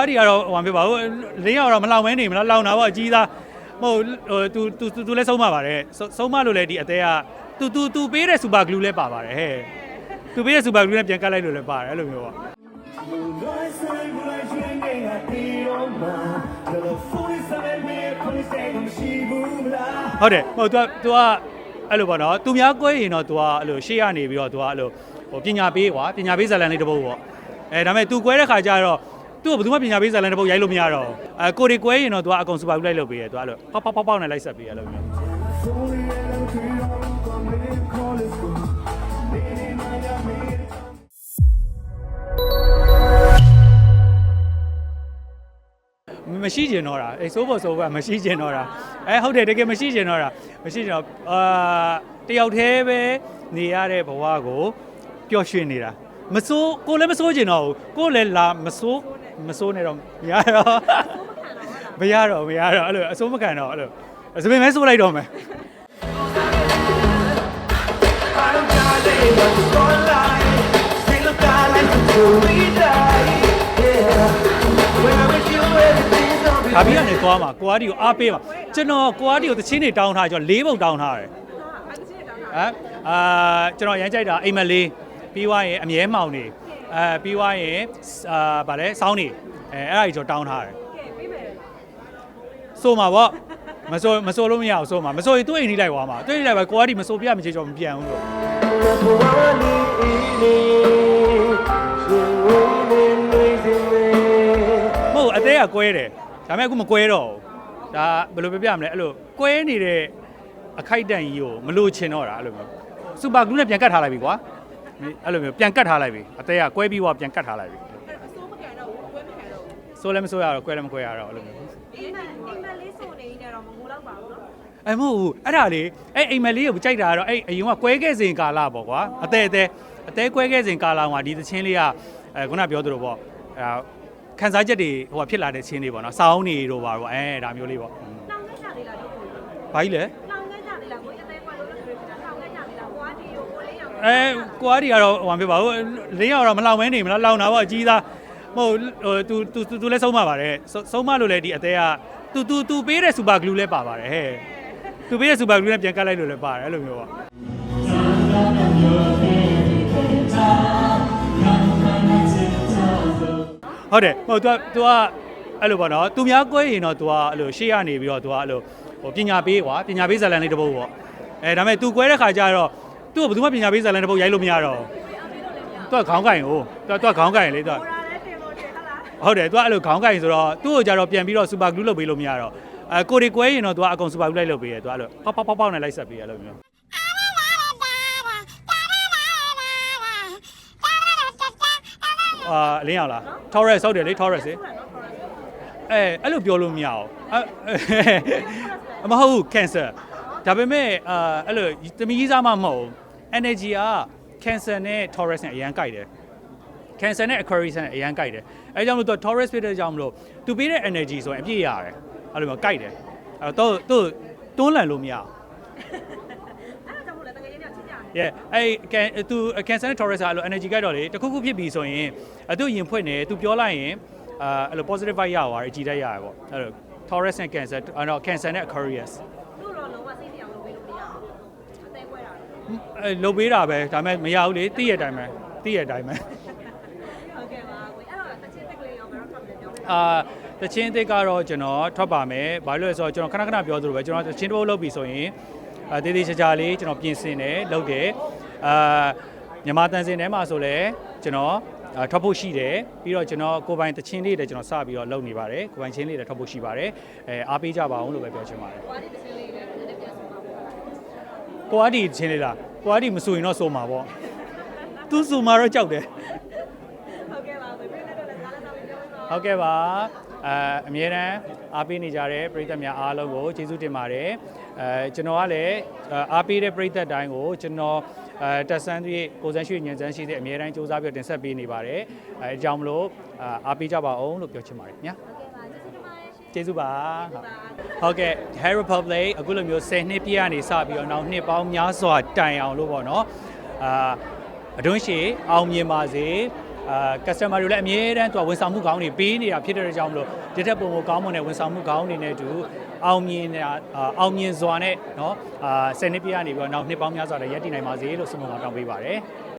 အားဒီကတော့ဟိုမှာပြပါဘူးလင်းရောက်တော့မလောင်မဲနေမလားလောင်တာပေါ့အကြီးသားမဟုတ်ဟို तू तू तू လည်းဆုံးမပါတယ်ဆုံးမလို့လည်းဒီအသေးက तू तू तू ပေးတဲ့ super glue လည်းပါပါတယ်ဟဲ့ तू ပေးတဲ့ super glue နဲ့ပြန်ကတ်လိုက်လို့လည်းပါတယ်အဲ့လိုမျိုးပေါ့ Noi saremo la gente a Tiroma Telefonisame police come si bula ဟုတ်တယ်ဟို तू तू ကအဲ့လိုပေါ့နော်သူများကွဲရင်တော့ तू ကအဲ့လိုရှေ့ရနေပြီးတော့ तू ကအဲ့လိုဟိုပညာပေးကွာပညာပေးဇာတ်လန်လေးတစ်ပုဒ်ပေါ့အဲဒါပေမဲ့ तू ကွဲတဲ့ခါကျတော့ သူ့ကိုဘယ်သူမှပညာပေးဇာတ်လန်တစ်ပုဒ်ရိုက်လို့မရတော့ဘူးအဲကိုရီကွဲရင်တော့ तू ကအကုန် super glue လိုက်လုပ်ပေးတယ် तू အဲ့လိုပေါက်ပေါက်ပေါက်ပေါက်နဲ့လိုက်ဆက်ပေးရလို့မျိုး Soli e non Tiroma come le cole su Bene Miami မရှိကျင်တော့တာအဲစိုးဖို့စိုးဖို့မရှိကျင်တော့တာအဲဟုတ်တယ်တကယ်မရှိကျင်တော့တာမရှိကျင်တော့အာတယောက်တည်းပဲနေရတဲ့ဘဝကိုပျော်ရွှင်နေတာမစိုးကိုလည်းမစိုးကျင်တော့ဘူးကိုလည်းလာမစိုး မစိုးနဲ့တော့မရတော့မရတော့မရတော့အဲ့လိုအစိုးမခံတော့အဲ့လိုစပင်မဲစိုးလိုက်တော့မယ် I don't care what you call life Still look like until we die Yeah Where with you everything's gonna be ဒါပြီးကနေသွားမှာကိုအားဒီကိုအားပေးမှာကျွန်တော်ကိုအားဒီကိုတချင်းတွေတောင်းထားကျွန်တော်၄ပုတ်တောင်းထားတယ်ဟမ်အာကျွန်တော်ရမ်းကြိုက်တာအိမ်မက်လေးပြီးွားရင်အမြဲမှောင်နေ အဲပြီးွားရင်အာဗာလဲစောင်းနေအဲအဲ့ဒါကြီးကျွန်တော်တောင်းထားတယ်ဆိုမှာပေါ့မဆိုမဆိုလို့မရအောင်ဆိုမှာမဆိုရင်သူ့အိမ်ကြီးလိုက်သွားမှာသူ့အိမ်လိုက်ပါကိုအားဒီမဆိုပြမချေကျွန်တော်မပြန်ဘူးလို့မဟုတ်ဘူးအသေးကကွဲတယ်ဒါပေမဲ့အခုမကွဲတော့ဘူးဒါဘယ်လိုပြပြမလဲအဲ့လိုကွဲနေတဲ့အခိုက်အတန့်ကြီးကိုမလို့ချင်တော့တာအဲ့လိုမျိုးစူပါဂလူးနဲ့ပြန်ကတ်ထားလိုက်ပြီကွာ အဲ့လိုမျိုးပြန်ကတ်ထားလိုက်ပြီအသေးကကွဲပြီးတော့ပြန်ကတ်ထားလိုက်ပြီဆိုလည်းမဆိုရတော့ကွဲလည်းမကွဲရတော့အဲ့လိုမျိုးအိမ်မအိမ်မလေးဆိုနေနေတော့မငိုတော့ပါဘူးနော်အဲ့မဟုတ်ဘူးအဲ့ဒါလေအဲ့အိမ်မလေးကိုကြိုက်တာကတော့အဲ့အရင်ကကွဲခဲ့စဉ်ကာလပေါ့ကွာအသေးအသေးအသေးကွဲခဲ့စဉ်ကာလမှာဒီသချင်းလေးကအဲခုနပြောသလိုပေါ့အဲခန်းစားချက်တွေဟိုဖြစ်လာတဲ့ချင်းလေးပေါ့နော်စောင်းနေတို့ပါတော့အဲဒါမျိုးလေးပေါ့လောင်ငန်းကြသေးလားတော့ကိုဘာကြီးလဲ လောင်ငန်းကြသေးလားကိုအသေးကွာလို့လို့ပြောတာလောင်ငန်းကြသေးလားကွာဒီကိုကိုလေးရောင် အဲကိုအားဒီကတော့ဟိုမှာပြပါဘူးလင်းရောက်တော့မလောင်မဲနေမလားလောင်တာပေါ့အကြီးသားမဟုတ်ဟို तू तू तू လည်းဆုံးမပါတယ်ဆုံးမလို့လည်းဒီအသေးက तू तू तू ပေးတဲ့ super glue လည်းပါပါတယ်ဟဲ့ तू ပေးတဲ့ super glue နဲ့ပြန်ကတ်လိုက်လို့လည်းပါတယ်အဲ့လိုမျိုးပေါ့ဟုတ်တယ်ဟို तू तू ကအဲ့လိုပေါ့နော်သူများကွဲရင်တော့ तू ကအဲ့လိုရှေ့ရနေပြီးတော့ तू ကအဲ့လိုဟိုပညာပေးကွာပညာပေးဇာတ်လန်လေးတစ်ပုဒ်ပေါ့အဲဒါပေမဲ့ तू ကွဲတဲ့ခါကျတော့ သူ့ကိုဘယ်သူမှပညာပေးဇာတ်လန်တစ်ပုဒ်ရိုက်လို့မရတော့ဘူးသူကခေါင်းကင်ကိုသူကသူကခေါင်းကင်လေသူကဟိုရာလည်းတင်လို့တင်ဟလားဟုတ်တယ်သူကအဲ့လိုခေါင်းကင်ဆိုတော့သူ့ကိုကြတော့ပြန်ပြီးတော့စူပါဂလူးလုပ်ပေးလို့မရတော့အဲကိုရီကွဲရင်တော့သူကအကုန်စူပါဂလူးလိုက်လုပ်ပေးတယ်သူကအဲ့လိုပေါက်ပေါက်ပေါက်ပေါက်နဲ့လိုက်ဆက်ပေးရလို့မျိုးအာအလင်းအောင်လား Taurus ဟုတ်တယ်လေ Taurus လေအဲအဲ့လိုပြောလို့မရအောင်အဲမဟုတ်ဘူး cancer ဒါပေမဲ့အာအဲ့လိုတမီးကြီးစားမှမဟုတ်ဘူး energy က cancer နဲ့ Taurus နဲ့အရန်ကြိုက်တယ် cancer နဲ့ aquarius နဲ့အရန်ကြိုက်တယ်အဲကြောင့်မလို့သူ taurus ဖြစ်တဲ့ကြောင့်မလို့သူပေးတဲ့ energy ဆိုရင်အပြည့်ရတယ်အဲ့လိုမျိုးကြိုက်တယ်အဲ့တော့သူတွန်းလှန်လို့မရဘူးအဲ့ဒါကြောင့်မို့လဲတကယ်ကြီးကချင်းကြတယ် yeah အဲ့ကန်သူ cancer နဲ့ taurus ကအဲ့လို energy ကြိုက်တော့လေတခုခုဖြစ်ပြီဆိုရင်အသူရင်ဖွင့်နေသူပြောလိုက်ရင်အာအဲ့လို positive vibe ရသွားတယ်အကြည့်တတ်ရတယ်ပေါ့အဲ့လို taurus နဲ့ cancer အဲ့တော့ cancer နဲ့ aquarius သူ့တော့လုံးဝစိတ်တရားလုပ်ပေးလို့မရဘူးအသေးကွဲတာ အဲလုပ်ပေးတာပဲဒါပေမဲ့မရဘူးလေသိရတဲ့အတိုင်းပဲသိရတဲ့အတိုင်းပဲဟုတ်ကဲ့ပါကိုအဲ့တော့တချင်းတက်ကလေးရောဘယ်တော့ထွက်တယ်ပြောပြအာတချင်းအစ်စ်ကတော့ကျွန်တော်ထွက်ပါမယ်ဘာလို့လဲဆိုတော့ကျွန်တော်ခဏခဏပြောသလိုပဲကျွန်တော်တချင်းတစ်ပုတ်လုပ်ပြီဆိုရင်အာတေးသေးချာချာလေးကျွန်တော်ပြင်ဆင်တယ်လုပ်တယ်အာမြန်မာတန်စင်ထဲမှာဆိုလဲကျွန်တော်အာထွက်ဖို့ရှိတယ်ပြီးတော့ကျွန်တော်ကိုယ်ပိုင်တချင်းလေးတွေကျွန်တော်စပြီးတော့လုပ်နေပါတယ်ကိုယ်ပိုင်ချင်းလေးတွေထွက်ဖို့ရှိပါတယ်အဲအားပေးကြပါအောင်လို့ပဲပြောချင်ပါတယ် ကွာဒီတချင်းလေးလည်းနည်းနည်းပြန်ဆိုပါဦး ကိုအားဒီချင်းလေးလားကိုအားဒီမဆိုရင်တော့ဆိုမှာပေါ့သူဆိုမှာတော့ကြောက်တယ်ဟုတ်ကဲ့ပါကိုပြည့်တဲ့တော့လည်းကားလည်းတော့ပြောပါဟုတ်ကဲ့ပါအဲအမြဲတမ်းအားပေးနေကြတဲ့ပရိသတ်များအားလုံးကိုကျေးဇူးတင်ပါတယ်အဲကျွန်တော်ကလည်းအားပေးတဲ့ပရိသတ်တိုင်းကိုကျွန်တော်အဲတက်ဆန်းသည့်ကိုစန်းရွှေညံစန်းရှိတဲ့အမြဲတမ်းစူးစမ်းပြီးတင်ဆက်ပေးနေပါတယ်အဲအကြောင်းမလို့အားပေးကြပါအောင်လို့ပြောချင်ပါတယ်ခင်ဗျာကျေးဇူးတင်ပါတယ်ရှင် ကျေးဇူးပါဟုတ်ကဲ့ Hair Republic အခုလိုမျိုး10နှစ်ပြည့်ကနေစပြီးတော့နောက်နှစ်ပေါင်းများစွာတိုင်အောင်လို့ပေါ့နော်အာအတွင်းရှိအောင်မြင်ပါစေ အာ customer တွေလည်းအမြဲတမ်းသူကဝန်ဆောင်မှုကောင်းတွေပေးနေတာဖြစ်တဲ့ကြောင့်မလို့ဒီထက်ပုံမကောင်းမွန်တဲ့ဝန်ဆောင်မှုကောင်းတွေနဲ့အတူအောင်မြင်တာအာအောင်မြင်စွာနဲ့เนาะအာဆယ်နှစ်ပြည့်ကနေပြီးတော့နောက်နှစ်ပေါင်းများစွာတည်းရည်တည်နိုင်ပါစေလို့ဆုမွန်ကောင်းတောင်းပေးပါတယ်